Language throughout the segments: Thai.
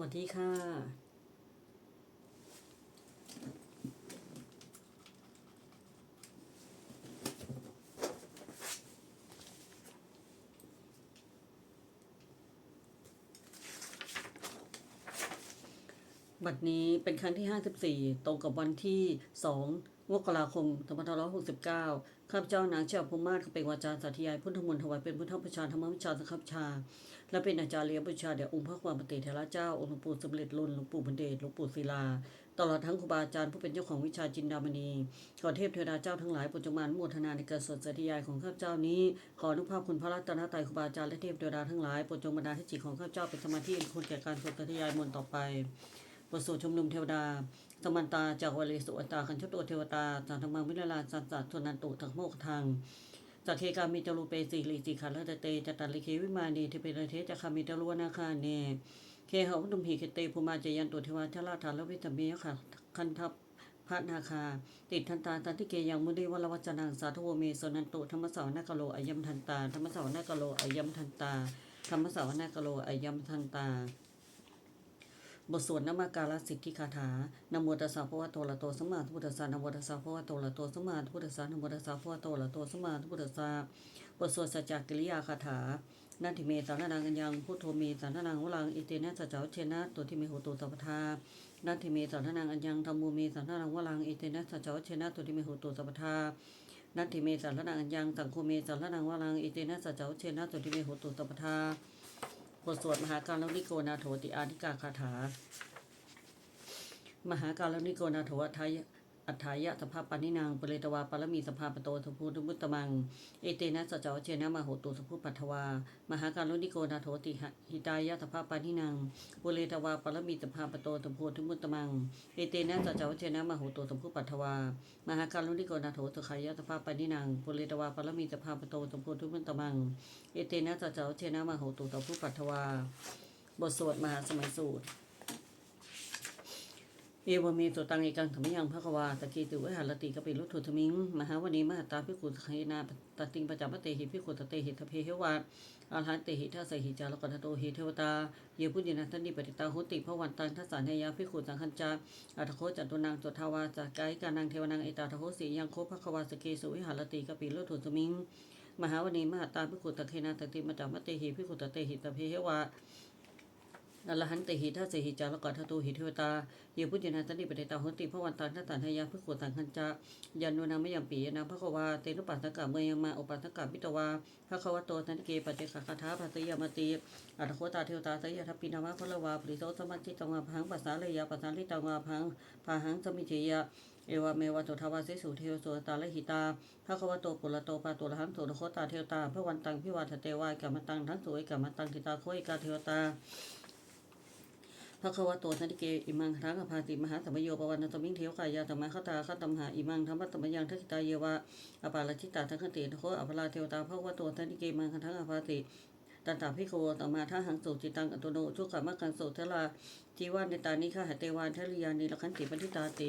วัสดีค่ะ บัดนี้เป็นครั้งที่ 54 ตรงกับวันที่ 2 มกราคม 2569 ข้าพเจ้านางเจ้าภูมิมาศเป็นวาจาสาธยายพุทธมนต์ถวายเป็นพุทธประชาธรรมวิชาสังฆวิชา และเป็นอาจารย์เลี้ยงบูชาแด่องค์พระความปฏิเทระเจ้าองค์หลวงปู่สำเร็จลุนหลวงปู่พันเดชหลวงปู่ศิลา ตลอดทั้งครูบาอาจารย์ผู้เป็นเจ้าของวิชาจินดามณีขอเทพเทวดาเจ้าทั้งหลายโปรดจงมาอนุโมทนาในการสดสาธยายของข้าพเจ้านี้ ขออนุภาพคุณพระรัตนตรัยครูบาอาจารย์และเทพเทวดาทั้งหลายโปรดจงบันดาลให้จิตของข้าพเจ้าเป็นสมาธิคุณแก่การสดสาธยายมนต์ต่อไป บทสวดชุมนุมเทวดา สมันตาจากวเลสุอัตตาคันชโตเทวตาสันธมังวิลาลาสันสัตสุนันตุทักโมกทังสักเคกามิจรูเปสีลิสิขันละเตจตันลิเควิมานีเทเปรเทจะคามิจรวนาคาเนเคหะวุตุมพีเคเตภูมาจยันตุเทวาชลาธานละวิตมีค่ะคันทัพพระนาคา ติดทันตาตันทิเกยังมุนีวลวัจนังสาธุโวเมสนันตุธรรมสาวนาคโลอายัมทันตาธรรมสาวนาคโลอายัมทันตาธรรมสาวนาคโลอายัมทันตา บทสวดนามการสิทธิคาถานโมตัสสะภะวะโตอะระโตสมาสัมพุทธัสสะนโมตัสสะภะวะโตอะระโตสมาสัมพุทธัสสะนโมตัสสะภะวะโตอะระโตสมาสัมพุทธัสสะบทสวดสัจจกิริยาคาถานาทิเมสารนังกัญญังพุทโธเมสารนังวลังอิเตนะสัจจวเชนะตัวที่เมโหตุสัพทานาทิเมสารนังอัญญังธรรมโมเมสารนังวลังอิเตนะสัจจวเชนะตัวที่เมโหตุสัพทานาทิเมสารนังอัญญังสังโฆเมสารนังวลังอิเตนะสัจจวเชนะตัวที่เมโหตุสัพทา บทสวดมหาการลนิโกนาโถติอานิกาคาถา มหาการลนิโกนาโถอัฏฐาย อัฏฐายะสภาปานินางปเรตวาปรมีสภาปโตทุพูทุมุตตมัง เอเตนะสจจวเชนะมโหตุสภุปัทวา มหาการนิโกนาโถติหิตายะสภาปานินางปุเรตวาปรมีสภาปโตทุพูทุมุตตมัง เอเตนะสจจวเชนะมโหตุสภุปัทวา มหาการนิโกนาโถตุขายะสภาปานินางปุเรตวาปรมีสภาปโตทุพูทุมุตตมัง เอเตนะสจจวเชนะมโหตุสภุปัทวา บทสวดมหาสมัยสูตร เอวเมตัวตังเอกังธรรมยังพระกวาตะกีตุวิหารติกปิรุถุทมิง มหาวณีมหาตาพิกุลไคนาตติงปัจจปเตหิพิกุตเตหิทเพเหวาอาหันเตหิทัสหิจารกตโตหิเทวตา เยพุญินันทนิปติตาหุติพระวันตังทัสสานเนยาพิกุสังคัญจาอัตโคจัตุนางจุทาวาจากไกกานังเทวนังเอตาทโคสียังโคพระกวาสเกสุวิหารติกปิรุถุทมิง มหาวณีมหาตาพิกุตเทนาตติปัจจปเตหิพิกุตเตหิตเพเหวา อรหันติหิทัสสิหิจารกทัตุหิเทวตาเยพุทธินาตติปเตตาหุติพระวันตันทัตตันทยาพิขุสังคัญจายันโนนามยมปีนาพระควาเตนุปัสสกะเมยมาอุปัสสกะพิตวาพระควโตทันเกปเจกคาถาภัสยามติอัตโคตาเทวตาสยทัพปินามะพระวาปริโสสมัจจิตวาพังปัสสาเลยาปัสสาลิตวาพังพาหังสมิเจยะเอวาเมวะโตทวาสิสุเทวโสตาละหิตาพระควโตปุระโตปาตุระหังโสนโคตาเทวตาพระวันตังพิวาทเตวายกัมมตังทั้งสวยกัมมตังทิตาโคยกาเทวตา ระควโตสันติเกอิมังทังอภาติมหาสัมโยปวันตมิงเทวกายาธรรมะขตาขตมหาอิมังธรรมะตมยังทักิตาเยวะอปาลชิตาทังคติโคอภลาเทวตาพระควโตสันติเกมังทังอภาติ ตันตาพิโควตมาท่าหังสุจิตังอัตโนชุกขมักขังโสเทลาจีวานในตานิฆาหเตวานเทริยานิละขันติปฏิตาติ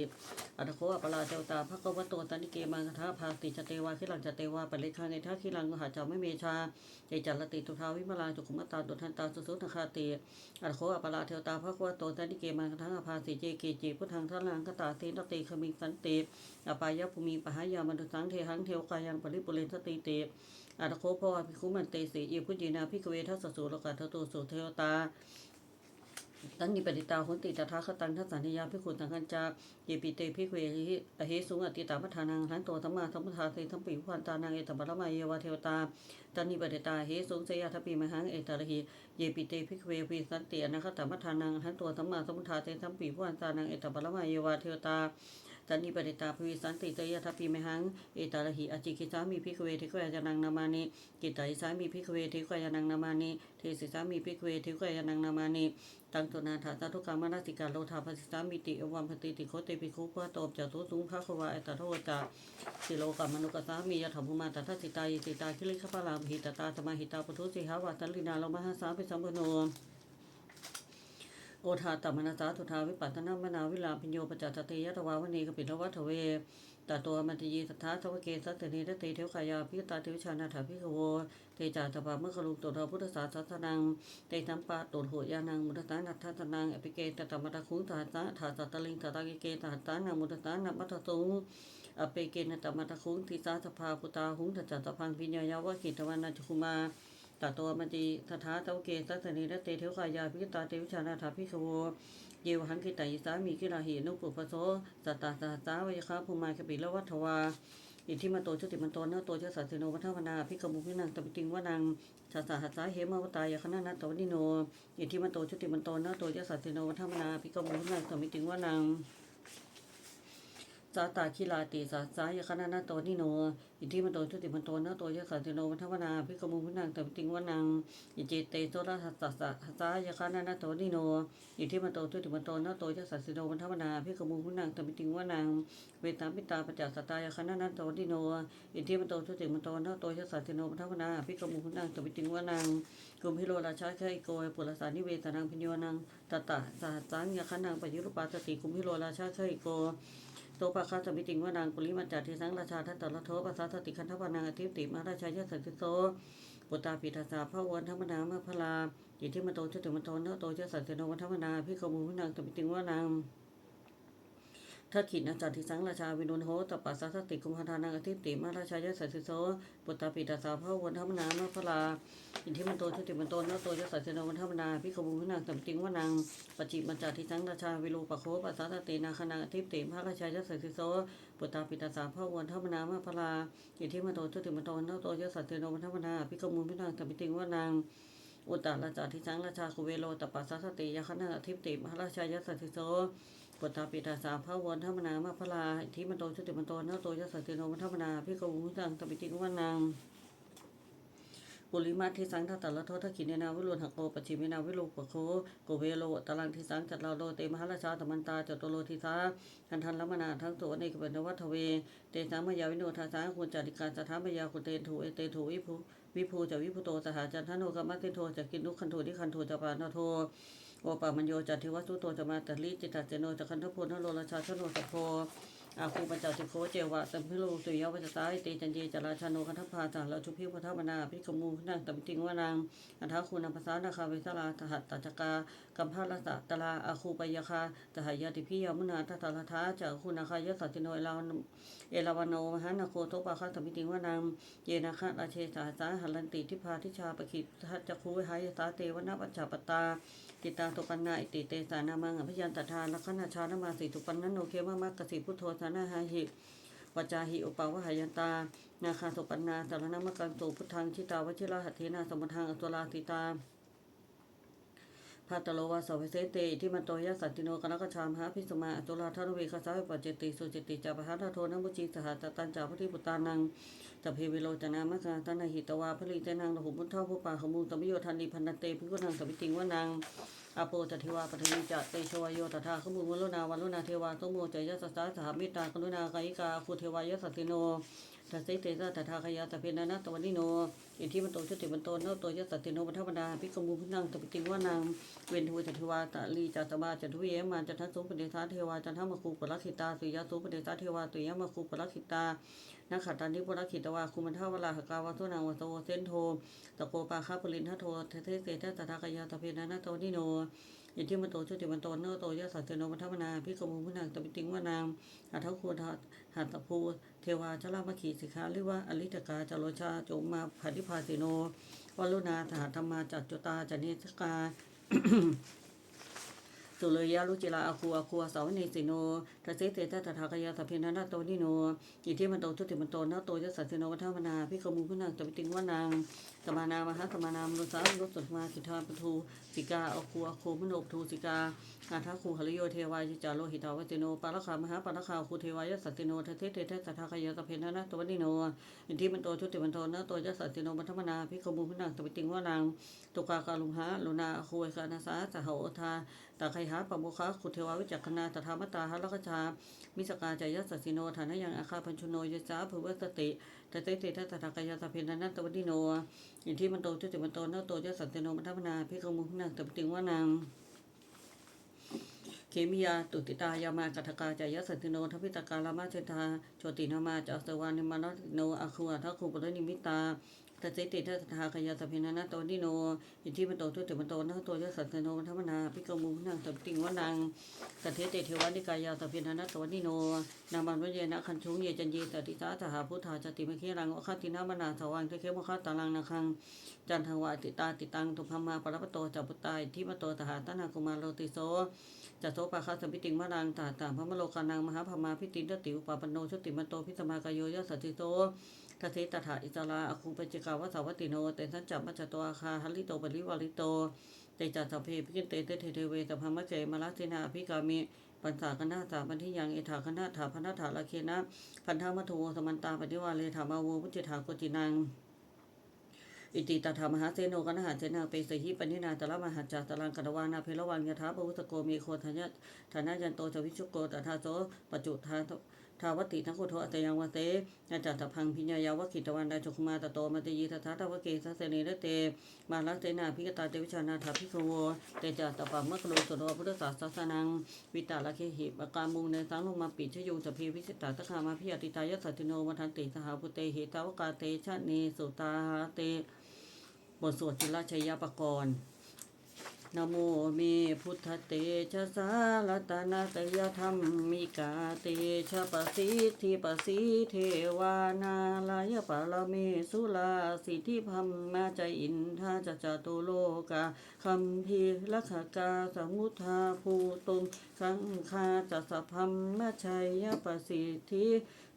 อัตโคอปลาเทวตาพระควโตสันิเกมังทังอภาติจเตวาขิลังจเตวาปริคังในท่าขิลังมหาจาไม่เมชาเจจัลติตุทาวิมลาจุกุมตาตุทันตาสุสุทคาติอัตโคอัปปลาเทวตาพระควโตตันิเกมังทั้งอภาสิเจเกจิพุทธังทัลังกตาเตนติขมิงสันติอปายภูมิปหายามันตุสังเทหังเทวกายังปริปุเรนสติเต อัตโคภวะภิกขุมันเตสีเยพุจินาภิกเวทัสสุโลกัตตุสุเทวตาตันนิปติตาหุนติตถาคตังทัสสันยาพิคุณสังคัญจาเยปิเตพิเวหิอเหสุงอติตาพัฒานังทั้งตัวธรรมาธรรมทาเตทั้งปีพันตานังเอตบรมาเยวาเทวตาตันนิปติตาเหสุงเสยทัปีมหังเอตระหิเยปิเตพิเววิสันติอนาคตพัฒานังทั้งตัวธรรมาธรรมทาเตทั้งปีพันตานังเอตบรมาเยวาเทวตา ตันนิปติตาภวิสันติเตยทัพพิมหังเอตารหิอจิกิสามีพิกเวทิกวยานังนามานิกิตาอิสามีพิกเวทิกวยานังนามานิเทสิสามีพิกเวทิกวยานังนามานิตังตุนาถาสาธุกรรมนาติกาโลธาภสิสามิติอวัมพติติโคเตปิคุปะโตปจตุสุงภะควาเอตโทจาสิโลกามนุกสามียถาภุมาตถาสิตายิติตาคิลิขปะลาภิตตาสมาหิตาปุทุสิหาวาสันลินาโลมหาสาปิสัมปโน โอทาตมนาสาทุทาวิปัตตนามนาวิลาพิญโยปจัตตติยตวาวณีกปิลวัฏเวตาตัวมันตยีสัทธาสวเกสัตเนรเตเทวกายาพิตาเทวิชานาถาพิกโวเตจาตปาเมื่อคลุตัวเราพุทธศาสนานังเตตัมปะตุโหยานังมุตตานัทธนังอภิเกตตมตะคุงตาตาถาตตลิงตตาเกตาตานังมุตตานัมัตตุงอเปเกนตมตะคุงทิสาสภาปุตาหุงตจัตตพังพิญญายาวกิตวันนาจุคุมา ตาตัวมันตีทัทธาตวเกสัตเนรเตเทวกายาพิตาเทวชานาถาพิโวเยวหังกิตายิสามีกิราหินุปุปโสสัตตาสัตตาวิคาภูมายคปิละวัฏวาอิทธิมาโตชุติมันโตเนโตเจสัสสิโนวัฒวนาพิกมุพินังตปิติงวนังสัสสหัสสาเหมาวตายคณะนัตตวนิโนอิทธิมาโตชุติมันโตเนโตเจสัสสิโนวัฒวนาพิกมุพินังตปิติงวนัง สาตาคิลาติสัสายคณะนัตตนิโน อิทิมาโตชุติมันโตเนโตเจสัสสิโนวัฒวนาพิกมุพินังตปิติงวนังอิจิเตโตระสัสสะหัสสายคณะนัตตนิโน อิทธิมันโตทุติมันโตนะโตจะสัสสิโนวันทวนาพิกมุพุนังตมิติงวนัง เวตาปิตาปัจจสตายคณะนันโตดิโน อิทธิมันโตทุติมันโตนะโตจะสัสสิโนวันทวนาพิกมุพุนังตมิติงวนังกุมพิโรราชาเคยโกยปุรสานิเวตนังพิญโยนังตตะสหัสังยคนังปยุรปาสติกุมพิโรราชาเคยโก โตปะคาสมิติงวานางปุริมาจัตทิสังราชาทัตตะละโทปัสสาสติคันทวานางอธิปติมาราชายสัสสิโสปุตตาปิตาสาพระวันธรรมนามะพลาอิทธิมโตชุติมันโตเนโตเจสัสเสนวันธรรมนาพิกมูพินังสมิติงว่านาง ถ้าขีดนะจันทิสังราชาวินุนโหตปัสสะสติกุมภาทานังอธิปติมาราชายสัสสิโสปุตตาปิตาสาพระวันธรรมนามะพลาอินทิมันโตชุติมันโตเนโตเจสัสเสโนวัฒวนาพิกมูพินังตปิติงว่านางปจิมันจันทิสังราชาวิโลปะโคปัสสะสตินาคนังอธิปติมาราชายสัสสิโสปุตตาปิตาสาพระวันธรรมนามะพลาอินทิมันโตชุติมันโตเนโตเจสัสเสโนวัฒวนาพิกมูพินังตปิติงว่านางอุตตราจาทิสังราชาคุเวโลตปัสสะสติยคณะทิปติมหาราชายสัสสิโส ปุตตาปิตาสาพระวนธรรมนามาพลาทิมันโตชุติมันโตเนโตยสัสติโนมัธรรมนาพิกวุตังตปิติกวันังปุริมาทิสังทัตตละโททักขิเนนาวิรุณหักโกปจิเมนาวิโลปโคโกเวโลตลังทิสังจัตลาโลเตมหาราชาตมันตาจตุโลทิสาทันทันละมนาทั้งตัวในกเป็นวัฒเว เตสังมยาวิโนทาสาคุจาริการสถามยาคุเตนถูเอเตถูวิภูวิภูจะวิภูโตสหาจันทโนกรรมติโทจะกินนุคันโทที่คันโทจะปานโท โอปามัญโยจัตทิวัตุโตจะมาตลิจิตตเจโนจะคันทโพนโลราชาชโนสโพ อาคูปัญจสิโคเจวะสัมพิโลตุยวัจตายเตจันเยจราชโนคันทพาจาราชุพิพุทธนาพิกมูนังตมิติงวานางอันทาคูนัมภาษานาคาเวสลาทหัตตจกากัมพาลสะตลาอาคูปยคาตหายาติพิยามุนาทัตตลทาจากคูนาคายสัตติโนเอลาเอลาวโนมหานาโคโตปาคาตมิติงวานางเยนาคะราเชสาสาหัลันติทิพาทิชาปคิทัจจคูหายสาเตวนาปัจจปตาติตาตุปันนาอิติเตสานามังอภิยันตทานลักขณาชานามาสิตุปันนันโนเคมะมักกสิพุทโธนาหาหิวจาหิอุปาวหายันตา นาคาสุปันนาสารนามกันตุพุทธังชิตาวชิราหัตถีนาสมุทังอตุลาติตาพาตโลวาสวิเศเตที่มันโตยสัตติโนกนกชามหาพิสมาอตุลาทานเวคาสาวิปัจเจติสุจิติจาปหาทโทนัมุจีสหัตตันจาพทิปุตานังตะเพวิโลจนามะกาตนาหิตวาพลิเตนังระหุมุนเท่าผู้ป่าขมูตมิโยทันดีพันนเตพิกุนังตมิติงวนัง อาโปจทิวาปฐมิจะเตโชวโยตถาขมุวลุนาวันลุนาเทวาสมุจยสัสสาสหมิตากรุณากายิกาคุเทวายสัสติโน ทัสสิเตสะตถาคยาตเพนานะตวันิโนอิทิมันโตชุติมันโตโนโตยสัสติโนปัทวดาพิกมุพินังตปิติงวานังเวนทูจทิวาตะลีจัตมาจัตุเยมาจันทสุปเดชาเทวาจันทมคูปรักขิตาสุยาสุปเดชาเทวาตุยมคูปรักขิตานักขัตตันทิปรักขิตวาคุมันทาวลาหกาวาทุนังวโตเซนโทตะโกปาคาปลินทโทเทเทเตตะตถาคยาตเพนานะตวันิโน อิทธิมันโตชุติมันโตเนอโตยะสัจเจโนมัทมนาพิกมุพุนังตปิติงวานางอัทธคูทัหัตะภูเทวาชลามขีสิกขาเรียกว่าอริตกาจโรชาโจมมาผัดิพาสิโนวัลุนาถาธรรมาจัจจุตาจเนสกา สุเลยยาลุจิลาอาคูอาคูสาวเนสิโนทัสสิเตตะตถาคยาตเพนานาโตนิโนอิทิมันโตชุติมันโตเนโตยะสัจเจโนมัทวนาพิกมุพุนังตปิติงวานางสมานามหาสมานามนุสารุสุมาสิทธาปทูสิกาอคูอคูมโนปทูสิกาอาทาคูหริโยเทวายจารโลหิตาวติโนปาลคามหาปาลคาคูเทวายสัตติโนทเทเทเทสัทธาคยตเพนะนะตวนิโนอิทิมันโตชุติมันโตนะโตยสัตติโนมัทมนาพิกมุพนังตปิติงวานางตุกากาลุหาลุนาคูเอคานาสาสหโอทา ตาไคหาปะโมคะคุเทวาวิจักขณาตถามตาหะลกชา มิสกาจายสัสสิโนฐานะยังอาคาพัญชุโนยจาภุวสติตเตเตทัตถากายาตเพนะนะตวันนิโนอินทิมันโตชุติมันโตนะโตยสัตติโนมัทมนาพิกมุพนังตปติงวานางเคมิยาตุติตายามากัทกาจายสันติโนทพิตกาลามาเชนทาโชตินามาจาสวานิมานโนอาคุอาทัคุปรนิมิตา ตเจติทัตถาคยาสพินานาโตนิโนอิทิมันโตทุติมันโตนะโตยสันติโนธรรมนาพิกมุนังสัมติงวนังตเทเตเทวานิกายาสพินานาโตนิโนนามันวเยนะคันชุงเยจันยีตติสาสหาพุทธาจติมเครังวคตินามนาสวังเทเคมคตาลังนาคังจันทวาติตาติตังตุพมาปรปโตจัปุตายทิมโตตหาตนากุมารโลติโสจัตโตปะคาสมิติงมะรังตาตามพระมโลกานังมหาพมาพิตินตติอุปาปโนชติมันโตพิสมากายโยยสัจจิโต ทัสสิตถาอิจาราอคุงปจิกาวสาวัติโน เตสัญจัมมัจจตอาคาหัลิโตปริวาริโตเตจัตสัพเพพิกินเตเตเทเทเวตพมะเจมาลสินาภิกามิปัญสาคณาสาปันทิยังเอถาคณาถาพนาถาลาเคนะพันธมัทโทสมันตาปฏิวาเลธามาโวพุจิถาโกจินังอิติตถามหาเสโนกนหาเจนาเปสหิปนินาตระมหาจาตรังกตวานาเพลวังยถาปวุตโกมีโคทัญญฐานะยันโตจวิชุโกตถาโสปัจจุทา ทาวติทังโคโทอัตยังวเตอาจารตพังพิญญายาวกิตวันดาจุคุมาตโตมัตยีทัทธาวเกสัสเนรเต มาลักเตนาพิกตาเตวิชานาถาพิโวเตจาตปัมมะกโลสโนพุทธศาสสนัง วิตาลเคหิปกามุงในสังลงมาปิดชยุงสพีวิสิตาตคามาพิยติตายสัตติโนวัทันติสหาปุเตหิตาวกาเตชะเนสุตาเตบทสวดจุลชัยยปกรณ์ นโมเมพุทธเตชะสาลตนาตยธรรมมิกาเตชะปสิทธิปสิเทวานาลายปะลเมสุลาสิทธิพัมมาจอินทาจจตุโลกาคัมพีลักกาสมุทาภูตุมสังคาจัสพัมมาชัยยปสิทธิ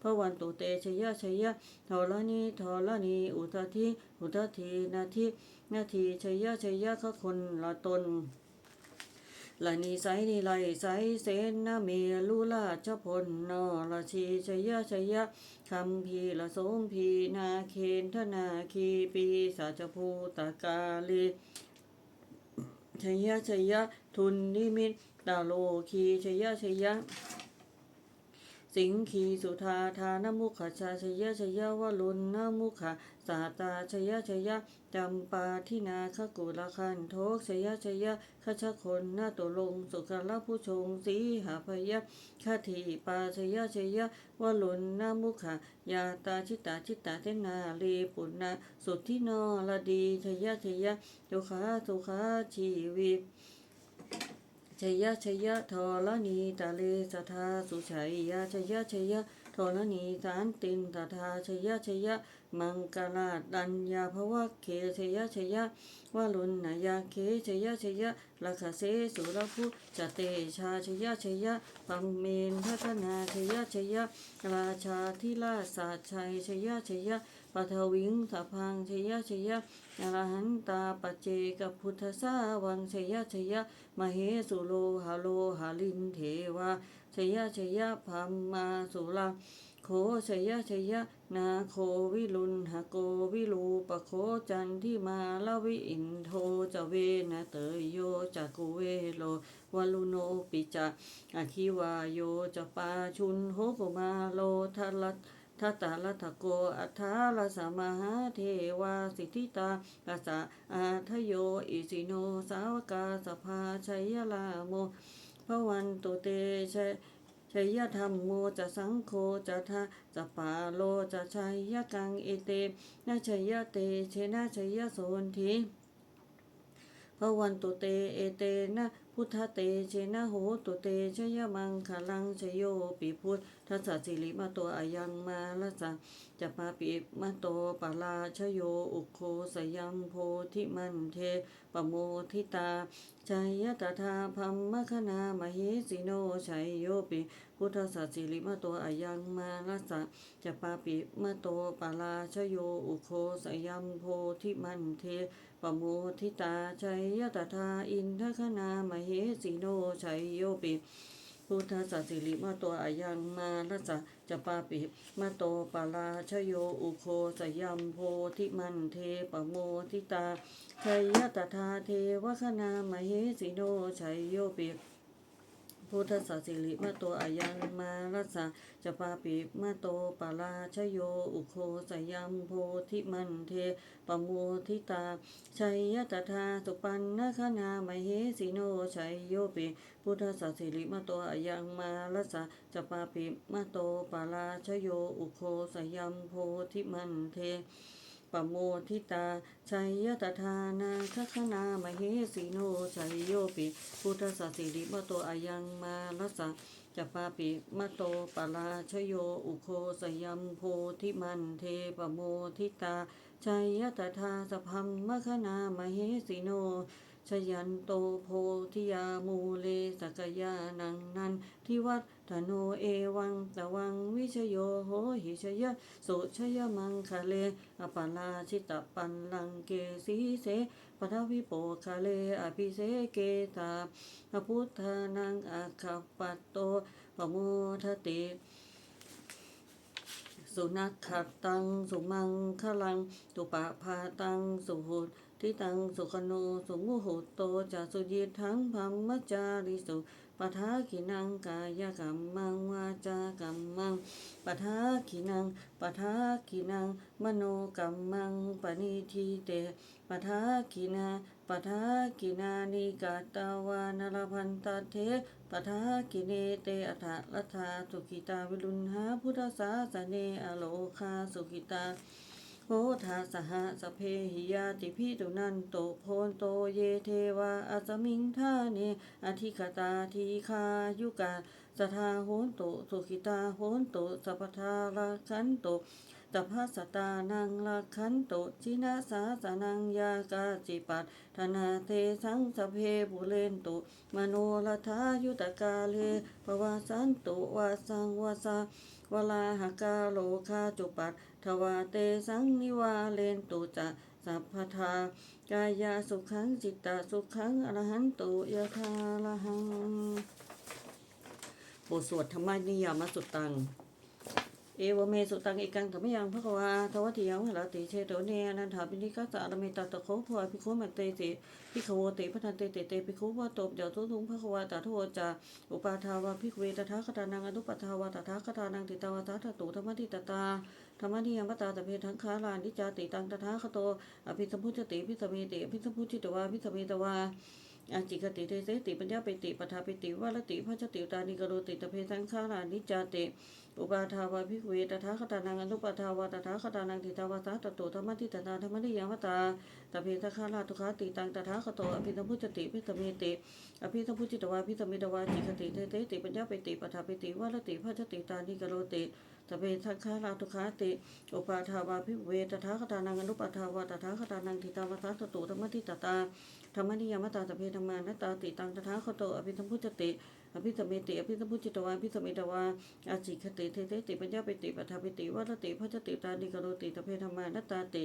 พระวันตุเตชยะชยะทรณีทรณีอุทธิอุทธินาทินาทีชยะชยะขคนละตนละนีไสนีไลไสเสนนาเมลุลาชพลนอลชีชยะชยะคำพีละสมพีนาเคนทนาคีปีสาจภูตากาลีชยะชยะทุนนิมิตตาโลคีชยะชยะ สิงคีสุธาทานมุขชาชยชยวลุนนมุขสาตาชยชยจำปาทินาคกุลคันโทกชยชยขชคนนาตุลงสุขลผู้ชงสีหาพยคทีปาชยชยวลุนนมุขยาตาชิตาชิตาเทนาลีปุณนะสุทธินอลดีชยชยโยขาสุขาชีวิต ชยชยทรนีตาเลสทาสุชัยยาชยชยทรนีสันตินตทาชยชย มังกลาดัญญาภวะเคชยชยวาลุนนายาเคชยชยลักเสสุรภูจเตชาชยชยปัมเมนพัฒนาชยชยราชาธิราชาชัยชยชยปัทวิงสพังชยชยอรหันตาปเจกพุทธสาวังชยชยมเหสุโลหาโลหาลินเทวาชยชยพัมมาสุรา ชยชยะนาโควิลุนหโกวิลูปโคจันทิมาลวิอินโทจเวนะเตยโยจักุเวโลวลุโนปิจะอคิวาโยจะปาชุนโหปมาโลทัลลัตทัตตาลัทโกอัฏฐาลสมหาเทวาสิทธิตาลัสะอาทโยอิสิโนสาวกาสภาชัยลาโมพระวันตุเตชัย ชัยธรรมโมจะสังโฆจะทาจะปาโลจะชัยกังเอเตนะชัยเตเชนะชัยโสนทิพระวันตุเตเอเตนะ พุทธเตเชนะโหตุเตชยมังคลังชโยปิพุทธัสสิริมาตัวอายังมาละสังจะปาปิมาโตปาลาชโยอุโคสยัมโพธิมันเทปโมทิตาชัยตถาพัมมคณามหิสิโนชัยโยปิพุทธสัสสิริมาโตอายังมาลัสสะจะปาปิมาโตปาลาชโยอุโคสยัมโพธิมันเท ปโมทิตาชัยยตถาอินทคณามหิสิโนชัยโยปิพุทธสัสสิริมาตัวอายังมาลัสะจะปาปิมาโตปาลาชโยอุโคสยัมโพธิมันเทปโมทิตาชัยยตถาเทวคณามเหสิโนชัยโยปิ พุทธสสิริมะโตอายังมารัสะจะปาปิมะโตปาลาชโยอุโคสยัมโพธิมันเทปโมทิตาชัยยตถาสุปันนคณามเหสิโนชัยโยปิพุทธสสิริมะโตอายังมารัสะจะปาปิมะโตปาลาชโยอุโคสยัมโพธิมันเท ปโมทิตาชัยยตถานาคคณามเหสีโนชัยโยปิ พุทธสสิริมโตอายังมารัสะจะปาปิมะโตปาราชโยอุโคสยัมโพธิมันเทปโมทิตาชัยยตถาสพัมมคณามเหสีโนชยันโตโพธิยามูเลสกยานังนันทิวัฒ โนเอวังตะวังวิชโยโหหิชยะสุชยมังคะเลอปาลาชิตปันลังเกสีเสปทวิโปคะเลอภิเสเกตาพระพุทธานังอาคาปัตโตปโมทติสุนัขขัดตัง สุมังคลังตุปะพาตัง สุหุทิตัง สุขโน สุมุหุโตจะสุยิทังพัมมจาริสุ ปทาขินังกายกรรมังวาจากรรมังปทาขินังปทาขินังมโนกรรมังปณิทีเตปทาขินาปทาขินานิกาตาวานรพันตเทปทากิเนเตอัฏฐรัฐาสุขิตาวิรุณหาพุทธศาสเนอโลคาสุขิตา โหทาสหสเพหิยาติพิตุนันโตโพนโตเยเทวาอัสมิงทาเนอธิคตาทีคายุกาสทาโหนโตสุขิตาโหนโตสัพทาราคันโตตพพสตานังลักขันโตจินาสาสนังยากาจิปัตธนาเทสังสเพบุเรนตุมโนรัฐายุตกาเลปวาสันตุวาสังวาสาวลาหกาโลคาจุปัต ทวาเตสังนิวาเลนตุจะสัพพทากายาสุขังจิตตสุขังอรหันตุยะธาละหังบทสวดธรรมนิยามสุตัง เอวเมสุตังเอกังธรรมยังพระกวาทวัติยังหลาติเชโตเนนันถาปินิกัสสะระเมตตะโคภวพิโคมันเตติพิขโวติพันเตเตเตพิโควะตบเดี๋ยวทุทุงพระกวาตาทุโวจาอุปาทาวาพิกเวตถาคตานังอนุปทาวาตถาคตานังติตาวาตาตุธรรมติตตา ธรรมนิยมตาตะเพทังคาลานิจาติตังตถาคโต อภิสมพุจติพิสเมติอภิสมพุจิตวาพิสเมตวาอาจิกติเตเสติปัญญาปิติปทาปิติวาลติพัชติตานิกโรติตะเพสังขารานิจาติอุปาทาวาภิกเวตถาคตานังอนุปาทาวาตถาคตานังทิตาวาสาตโตธรรมติตตาธรรมนิยมตาตะเพสังขาราทุขาติตังตถาคโตอภิสมพุจติพิสเมติอภิสมพุจิตวาพิสเมตวาจิกติเตเสติปัญญาปิติปทาปิติวาลติพัชติตานิกรติ ตะเพสังขาราทุขาติ อุปาทาวาภิเวตถาคตานังอนุปาทาวาตถาคตานังทิตาวาสตโตธรรมติตตาธรรมนิยามตาตะเพธรรมานตาติตังตถาคโตอภิสัมพุจติอภิสมเมติอภิสมพุจิตวาอภิสมเมตวาอาจิคติเทเตติปัญญาปิติปัฏฐาปิติวัตติพัจติตานิกโรติตะเพธรรมานตาติ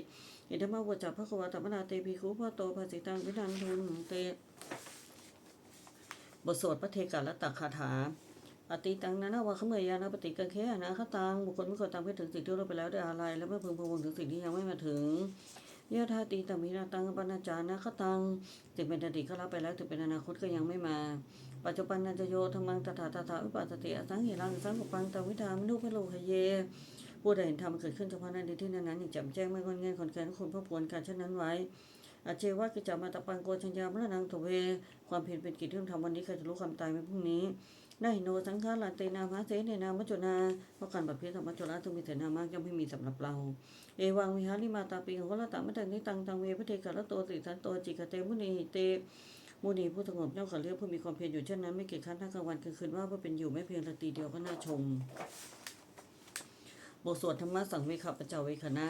อิธรรมวจัพพะควาธรรมนาเตภิกขุพะโตภาสิตังวินันทุนเตบทสวดพระเทกาลตักคาถา อติตังนานว่าขเมยยานาปฏิกังเคหนาตังบุคคลไม่ควรตามไปถึงสิ่งที่เราไปแล้วด้วยอะไร และไม่พึงพะวงถึงสิ่งที่ยังไม่มาถึงยะธาติตมินาตังปนาจานะคตังถึงเป็นอดีตก็รับไปแล้วถึงเป็นอนาคตก็ยังไม่มา ปัจจุบันนันจโยธรรมังตถาตถาวิปัสสติอสังเหรังสังกปังตวิธามนุพโลคเยผู้ใดเห็นธรรมเกิดขึ้นเฉพาะในที่นั้นนั้นอย่างแจ่มแจ้งไม่งอนเงินคนแก่คนพระปวนการเช่นนั้นไว้อาเจวะกิจามาตะปังโกชัญญามรณังทเว ความเพียรเป็นกิจที่ต้องทำวันนี้ใครจะรู้ความตายไม่พรุ่งนี้ ได้โนสังขาลันเตนามาเสเนนามัจจุนาเพราะการบัพเพธรรมจจุราต้องมีเสนามากย่อมไม่มีสำหรับเรา เอวังวิหาริมาตาปิงของละตามัตังนิตังตังเวพระเทกาลโตติสันโตจิกเตมุนีหิเตมุนีผู้สงบย่อมขัดเรียกผู้มีความเพียรอยู่เช่นนั้นไม่เกียจค้านทั้งกลางวันกลางคืนว่าเพื่อเป็นอยู่ไม่เพียงนาทีเดียวก็น่าชมบทสวดธรรมะสังเวคปะเจ้าเวคณะ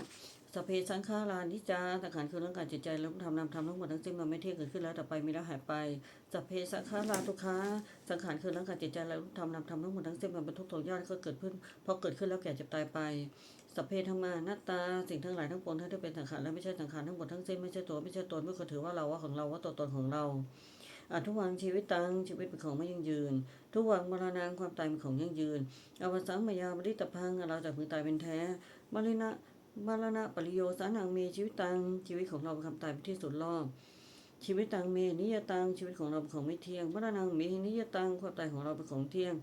สเพสังขารานิจาสังขารคือเรื่องการจิตใจแล้วทำนำทำทั้งหมดทั้งสิ้นมันไม่เที่ยงเกิดขึ้นแล้วแต่ไปมีแล้วหายไปสเพสังขาราทุกขาสังขารคือเรื่องการจิตใจแล้วทำนำทำทั้งหมดทั้งสิ้นมันเป็นทุกข์ทรยานก็เกิดขึ้นพอเกิดขึ้นแล้วแก่เจ็บตายไปสเพธรรมานัตตาสิ่งทั้งหลายทั้งปวงทั้งที่เป็นสังขารและไม่ใช่สังขารทั้งหมดทั้งสิ้นไม่ใช่ตัวไม่ใช่ตนไม่เคยถือว่าเราว่าของเราว่าตัวตนของเราอทุวังชีวิตตังชีวิตเป็นของไม่ยั่งยืน ทุวังมรณะความตายเป็นของยั่งยืนอวสังมายาบริตพังเราจากมือตายเป็นแท้มริณะ มรณะปริโยสานังเมชีวิตตังชีวิตของเราเป็นคำตายเป็นที่สุดรอบชีวิตตังเมนิยตังชีวิตของเราเป็นของไม่เที่ยงมรณังเมนิยตังความตายของเราเป็นของเที่ยง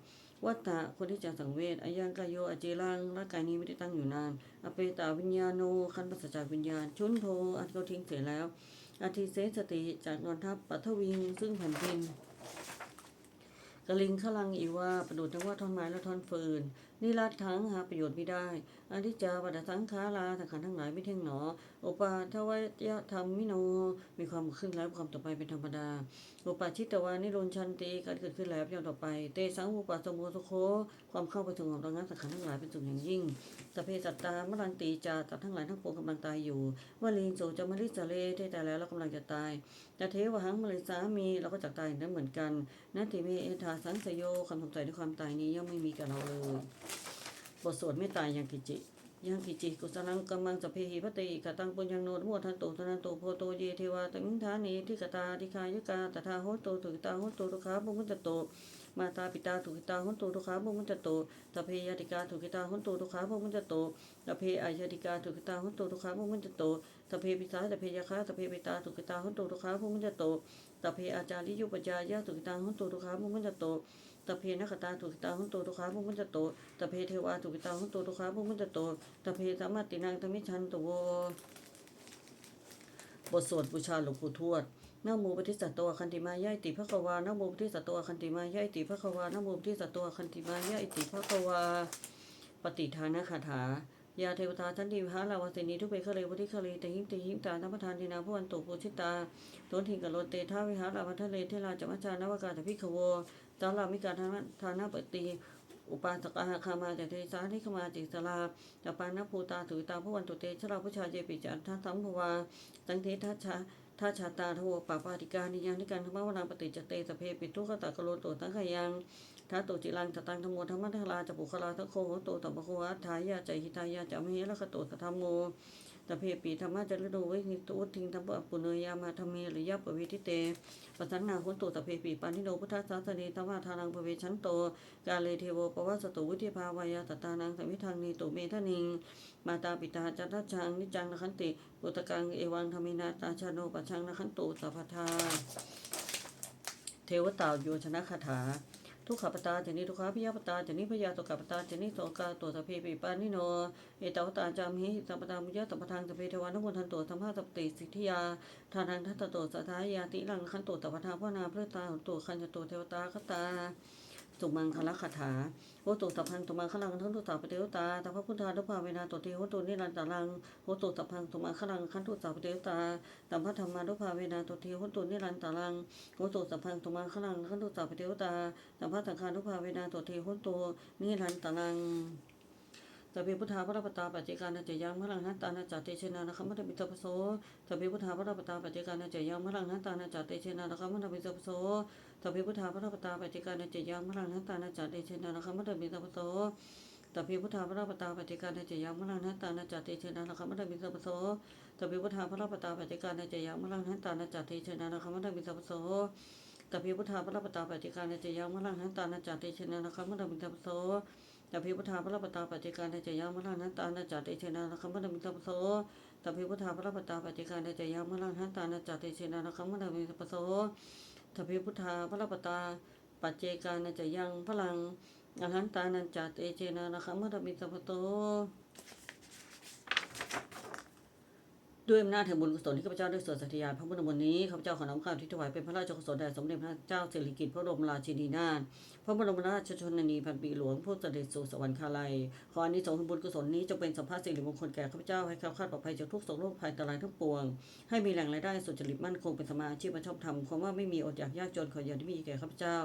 วัตตะคนที่จะสังเวชอายังกายโยอเจรังร่างกายนี้ไม่ได้ตั้งอยู่นาน อเปตาวิญญาโนคันปัสสจากวิญญาณ ชุนโทอันเขาทิ้งเสียแล้วอาทิเสสติจากนอนทัพปัทวิงซึ่งแผ่นดินกลิงขลังอีว่าประดุจทั้งว่าท่อนไม้และท่อนฟืน นิรัตทั้งหาประโยชน์ไม่ได้อนิจจาวัฏสังขาราสังขารทั้งหลายไม่เที่ยงหนอโอปาทวยธรรมมิโน มีความขึ้นแล้วความต่อไปเป็นธรรมดาโอปาชิตวานิโรนชันติการเกิดขึ้นแล้วย่อมต่อไป เตสังอุปาสมโมสโค ความเข้าไปถึงของระงับสังขารทั้งหลายเป็นสุขอย่างยิ่งสเพสัตตามรันตีจาตัดทั้งหลายทั้งปวงกำลังตายอยู่วลิงโสจะมริสเลได้แต่แล้วเรากำลังจะตายจะเทวหังมริสามีเราก็จะตายนั้นเหมือนกันนัตติเมเอธาสังสโยคำสงสัยในความตายนี้ย่อมไม่มีกับเราเลย บทสวดไม่ตายยังกิจิยังกิจิกุสลังกัมมังสพเพหิพติกตังปุญญังโนโมทันโตทนันโตโพโตเยเทวาตมิงทานีทิกตาทิคายกาตถาโหโตตุกตาโหโตทุขาบุมุจจโตมาตาปิตาทุกิตาโหโตทุขาบุมุจจโตตเพยติกาทุกิตาโหโตทุขาบุมุจจโตตเพอายติกาทุกิตาโหโตทุขาบุมุจจโตตเพปิสาตเพยคาตเพปิตาทุกิตาโหโตทุขาบุมุจจโตตเพอาจาริยุปจายะทุกิตาโหโตทุขาบุมุจจโต ตะเพนักตาถูกตาหุนโตทุขาพุ่งมุจะโตตะเพเทวาถูกตาหุนโตทุขาพุ่งมุจะโตตะเพสามมาตินางธรรมิชันตัวบทสวดบูชาหลวงปู่ทวดนะโมปฏิสัตตวคันติมาย่ายติภะควานะโมปฏิสัตตวคันติมาย่ายติภะควานะโมปฏิสัตตวคันติมาย่ายติภะควา ปฏิทานคาถา ยาเทวตาทันติพระลาวสินีทุเปคะเลวุธิคะเลตหิงติหิงตาธรรมทานตินาพวันตุปุชิตาโตนทิงกะโลเตทาวิหารลาวัทะเลเทลาจัมจานวกาตพิขโวตาลามิการทานทานาปฏิอุปาสกาคามาจเทสานิขมาจิสลาจปานภูตาถุตาพวันตุเตชราพุชาเยปิจันทัสัมภวาตังเททัชชาทัชชาตาทวปาปาติกานิยังนิการธรรมวนาปฏิจเตสเพปิทุขตากโลโตตังขยัง ท้าตุจิลังตตังธรรมโมธรรมะทังลาจะปุคลาทังโคโหโตตัมปะโควัฐายาใจหิตายาจะมเหละคโตตธรรมโมตะเพปีธรรมะจริโดวิหิตุทิงธรรมะปุเนยามาธรรมีหรือยะปวิทิเตปัสสนนาคุนโตตะเพปีปานิโนพุทธสาสนีธรรมะทานังภเวชันโต กาเลเทโวปวัสสตุวิธิภาวายาตตานังสัมมิทังนีโตเมทนิง มาตาปิตาจัตตชังนิจังนคันติปุตตกังเอวังธรรมินาตาชาโนปัชังนคันตุสัพพทาเทวตาโยชนะคาถา ทุกขปตาจนิทุกขาพิยาปตาจนิพยาตุกขปตาจนิโสกาตัวสพเพปิปานิโน เอตาวตาจามิสัมปตามุยะตัมปทางสพเพเทวานุมทันโตสัมภาสัปติสิทธิยาทานังทัตตโตสัทธายาติลังขันตัวตัปทาพนาเพลตาหุนโตขันตัวเทวตาคตา สุมังคละคาถาโหตุสัพพังตุมังคลังทั้งตุสาปเทวตาตัพพะพุทธานุภาเวนาตุเทโหตุนิรันตารังโหตุสัพพังตุมังคลังขันตุสาปเทวตาตัมพะธรรมานุภาเวนาตุเทโหตุนิรันตารังโหตุสัพพังตุมังคลังขันตุสาปเทวตาตัมพะสังฆานุภาเวนาตุเทโหตุนิรันตารัง ตะเบพุทธาพระปตาปัจเจกานาจยังมะลังนัตตานาจเตเชนานะคะมัตบิตปโสตะเบพุทธาพระปตาปัจเจกานาจยังมะลังนัตตานาจเตเชนานะคะมัตบิตปโสตะเบพุทธาพระปตาปัจเจกานาจยังมะลังนัตตานาจเตเชนานะคะมัตบิตปโสตะเบพุทธาพระปตาปัจเจการนาจยังมะลังนัตตานาจเตเชนานะคะมัตบิตปโสตะเบพุทธาพระปตาปัจเจการนาจยังมะลังนัตตานาจเตเชนานะคะมัตบิตปโสตะเบพุทธาพระปตาปัจเจการนาจยังมะลังนัตตานาจเตเชนานะคะมัตบิตปโส ตพิพุทธาพระปตาปัจเจการในใจยามะลังนันตานาจัตเตเชนานะคัมมะดมิตปโสตพิพุทธาพระปตาปัจเจการในใจยามะลังนันตานาจัตเตเชนานะคัมมะดมิตปโสตพิพุทธาพระปตาปัจเจการในจยังพลังอรหันตานันจัตเตเชนานะคัมมะดมิตปโส ด้วยอำนาจแห่งบุญกุศลที่ข้าพเจ้าได้สวดสัตยานพระพุทธมนต์นี้ข้าพเจ้าขอนำข้าวที่ถวายเป็นพระราชกุศลแด่สมเด็จพระเจ้าสิริกิติ์พระบรมราชินีนาถพระบรมราชชนนีพันปีหลวงผู้เสด็จสู่สวรรคาลัยขออานิสงส์แห่งบุญกุศลนี้จงเป็นสัมภาษสิริมงคลแก่ข้าพเจ้าให้แคล้วคลาดปลอดภัยจากทุกโศกโรคภัยอันตรายทั้งปวง ให้มีแหล่งรายได้สุจริตมั่นคงเป็นสมาอาชีพชอบธรรมความว่าไม่มีอดอยากยากจนขออย่าได้มีแก่ข้าพเจ้า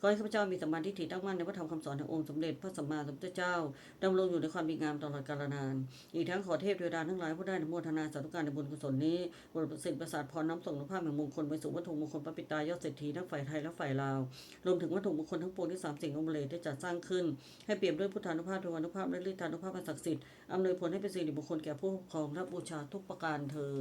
ขอให้ข้าพเจ้ามีสัมมาทิฏฐิตั้งมั่นในพระธรรมคำสอนขององค์สมเด็จพระสัมมาสัมพุทธเจ้าดำรงอยู่ในความดีงามตลอดกาลนาน อีกทั้งขอเทพเทวดาทั้งหลายผู้ได้นโมทนาสาธุการในบุญกุศลนี้บริสิทธิ์ประสาทพรน้ำส่งนุภาพแห่งมงคลไปสู่วัตถุมงคลพระปิตายอดเศรษฐีทั้งฝ่ายไทยและฝ่ายลาวรวมถึงวัตถุมงคลทั้งปวงที่สามสิ่งองค์เลได้จัดสร้างขึ้น ให้เปรียบด้วยพุทธานุภาพเทวานุภาพและฤทธานุภาพอันศักดิ์สิทธิ์อำนวยผลให้เป็นสิริมงคลแก่ผู้ปกครองและบูชาทุกประการเทอ